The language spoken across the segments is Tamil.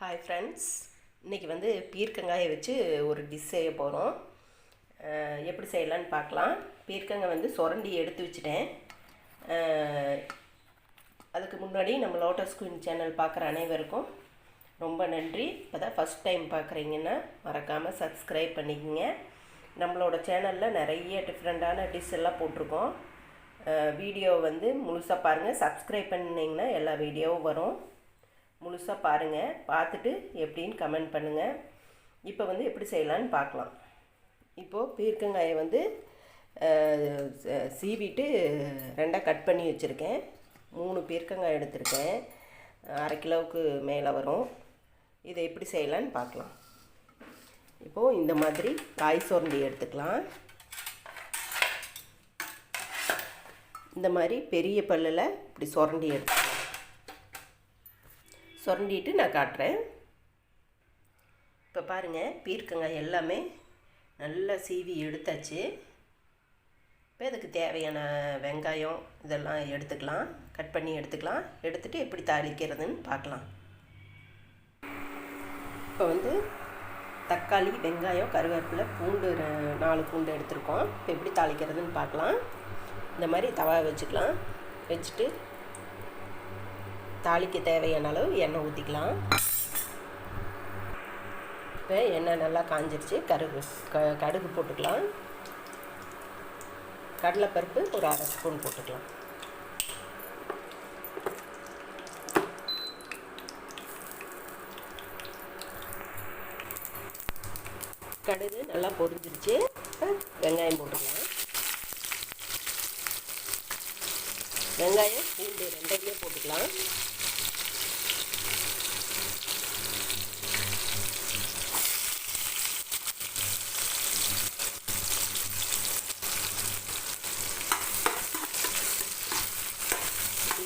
ஹாய் ஃப்ரெண்ட்ஸ் இன்றைக்கி வந்து பீர்க்கங்காயை வச்சு ஒரு டிஷ் செய்ய போகிறோம் எப்படி செய்யலான்னு பார்க்கலாம். பீர்க்கங்காய் வந்து சுரண்டி எடுத்து வச்சுட்டேன். அதுக்கு முன்னாடி நம்ம லோட்டஸ் குயின் சேனல் பார்க்குற அனைவருக்கும் ரொம்ப நன்றி. இப்போ தான் ஃபஸ்ட் டைம் பார்க்குறீங்கன்னா மறக்காமல் சப்ஸ்கிரைப் பண்ணிக்கோங்க. நம்மளோட சேனலில் நிறைய டிஃப்ரெண்ட்டான டிஷ் எல்லாம் போட்டிருக்கோம். வீடியோ வந்து முழுசாக பாருங்கள் சப்ஸ்கிரைப் பண்ணிங்கன்னா எல்லா வீடியோவும் வரும். முழுசாக பாருங்கள் பார்த்துட்டு எப்படின்னு கமெண்ட் பண்ணுங்கள் இப்போ வந்து எப்படி செய்யலான்னு பார்க்கலாம். இப்போது பீர்க்கங்காயை வந்து சீவிட்டு ரெண்டாக கட் பண்ணி வச்சுருக்கேன். மூணு பீர்க்கங்காய் எடுத்திருக்கேன். அரை கிலோவுக்கு மேலே வரும். இதை எப்படி செய்யலான்னு பார்க்கலாம். இப்போது இந்த மாதிரி காய் சுரண்டி எடுத்துக்கலாம். இந்த மாதிரி பெரிய பல்லில் இப்படி சுரண்டி எடுத்துக்கலாம் சுரண்டிட்டு நான் காட்டுறேன். இப்போ பாருங்கள் பீர்க்கங்காய் எல்லாமே நல்லா சீவி எடுத்தாச்சு. இப்போ இதுக்கு தேவையான வெங்காயம் இதெல்லாம் எடுத்துக்கலாம். கட் பண்ணி எடுத்துக்கலாம். எடுத்துகிட்டு எப்படி தாளிக்கிறதுன்னு பார்க்கலாம். இப்போ வந்து தக்காளி வெங்காயம் கருவேப்பிலை பூண்டு நாலு பூண்டு எடுத்துருக்கோம். இப்போ எப்படி தாளிக்கிறதுன்னு பார்க்கலாம். இந்த மாதிரி தவா வச்சுக்கலாம். வச்சுட்டு தாளிக்கு தேவையான அளவு எண்ணெய் ஊற்றிக்கலாம் இப்போ எண்ணெய் நல்லா காஞ்சிருச்சு. கருகு க கடுகு போட்டுக்கலாம். கடலைப்பருப்பு ஒரு அரை ஸ்பூன் போட்டுக்கலாம். கடுகு நல்லா பொரிஞ்சிருச்சு. இப்போ வெங்காயம் போட்டுக்கலாம். வெங்காயம் பூண்டு ரெண்டையுமே போட்டுக்கலாம்.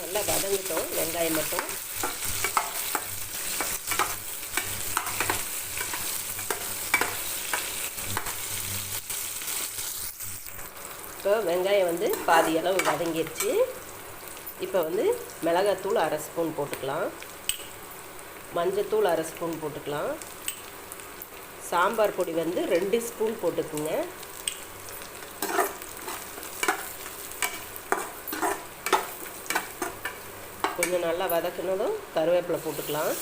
நல்லா வதங்கிட்டோம் வெங்காயம் மட்டும். இப்போ வெங்காயம் வந்து பாதி அளவு வதங்கிடுச்சு இப்போ வந்து மிளகாத்தூள் அரை ஸ்பூன் போட்டுக்கலாம். மஞ்சத்தூள் அரை ஸ்பூன் போட்டுக்கலாம். சாம்பார் பொடி வந்து ரெண்டு ஸ்பூன் போட்டுக்குங்க. கொஞ்சம் நல்லா வதக்குனதும் கருவேப்பிலை போட்டுக்கலாம்.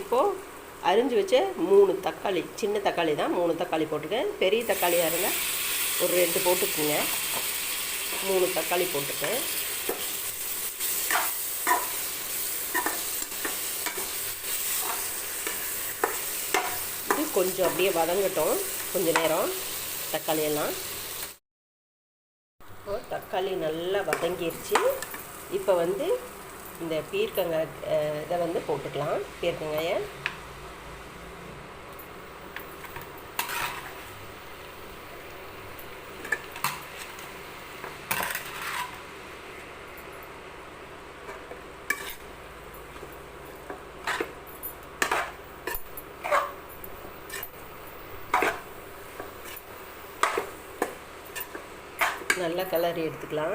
இப்போது அரிஞ்சு வச்ச மூணு தக்காளி சின்ன தக்காளி தான். மூணு தக்காளி போட்டுக்கேன் பெரிய தக்காளியாக இருந்தால் ஒரு ரெண்டு போட்டுக்குங்க. மூணு தக்காளி போட்டுக்கேன் இது கொஞ்சம் அப்படியே வதங்கட்டும். கொஞ்சம் நேரம் தக்காளியெல்லாம் இப்போ தக்காளி நல்லா வதங்கிருச்சு. இப்போ வந்து இந்த பீர்க்கங்காய் இதை வந்து போட்டுக்கலாம். பீர்க்கங்காயை. நல்லா கிளறி எடுத்துக்கலாம்.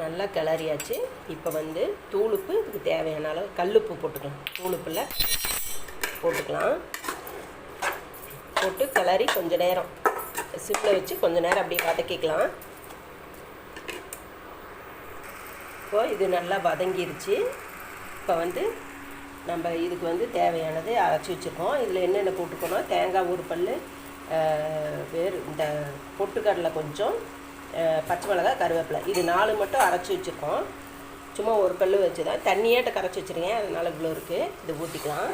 நல்லா கிளறியாச்சு. இப்போ வந்து தூளுப்பு இதுக்கு தேவையான அளவு கல்லுப்பு போட்டுக்கலாம். தூளுப்பில் போட்டுக்கலாம். போட்டு கிளறி கொஞ்சம் நேரம். சிம்மில் வச்சு கொஞ்ச நேரம் அப்படியே வதக்கிக்கலாம். இப்போ இது நல்லா வதங்கிருச்சு. இப்போ வந்து நம்ம இதுக்கு வந்து தேவையானது அரைச்சி வச்சுருக்கோம். இதில் என்னென்ன போட்டுக்கணும் தேங்காய் ஒரு பல் வேறு இந்த பொட்டுக்கடலை கொஞ்சம் பச்சை மிளகாய் கருவேப்பிலை. இது நாலு மட்டும் அரைச்சி வச்சுருக்கோம். சும்மா ஒரு கல் வச்சு தான் தண்ணியாட்ட கரைச்சி வச்சுருக்கேன். அதனால் இவ்வளோ இருக்குது இது ஊற்றிக்கலாம்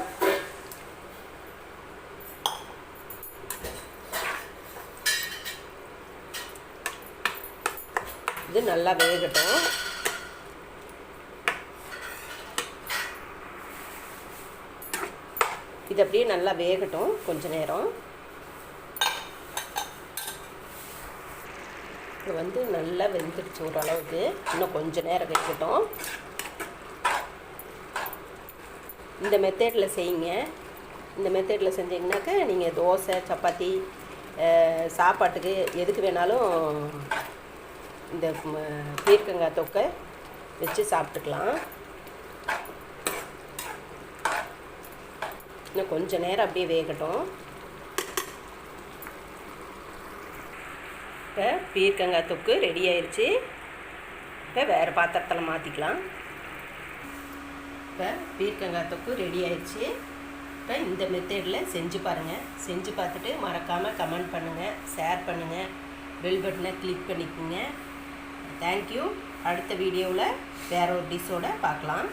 இது நல்லா வேகட்டும். இது அப்படியே நல்லா வேகட்டும். கொஞ்ச நேரம். இது வந்து நல்லா வெந்துடுச்சு ஓரளவுக்கு. இன்னும் கொஞ்ச நேரம் வைக்கட்டும். இந்த மெத்தேடில் செய்யுங்க. இந்த மெத்தேடில் செஞ்சீங்கன்னாக்கா நீங்கள் தோசை சப்பாத்தி சாப்பாட்டுக்கு எதுக்கு வேணாலும் இந்த பீர்க்கங்காய் தொக்கை வச்சு சாப்பிட்டுக்கலாம். இன்னும் கொஞ்சம் நேரம் அப்படியே வேகட்டும். இப்போ பீர்க்கங்காய் தொக்கு ரெடி ஆயிடுச்சு இப்போ வேறு பாத்திரத்தில் மாற்றிக்கலாம் இப்போ பீர்க்கங்காய் தொக்கு ரெடி ஆயிடுச்சு இப்போ இந்த மெத்தேடில் செஞ்சு பாருங்கள் செஞ்சு பார்த்துட்டு மறக்காமல் கமெண்ட் பண்ணுங்கள் ஷேர் பண்ணுங்கள் பெல் பட்டனை கிளிக் பண்ணிக்கோங்க. தேங்க்யூ அடுத்த வீடியோவில் வேற ஒரு டிஷ்ஷோடு பார்க்கலாம்.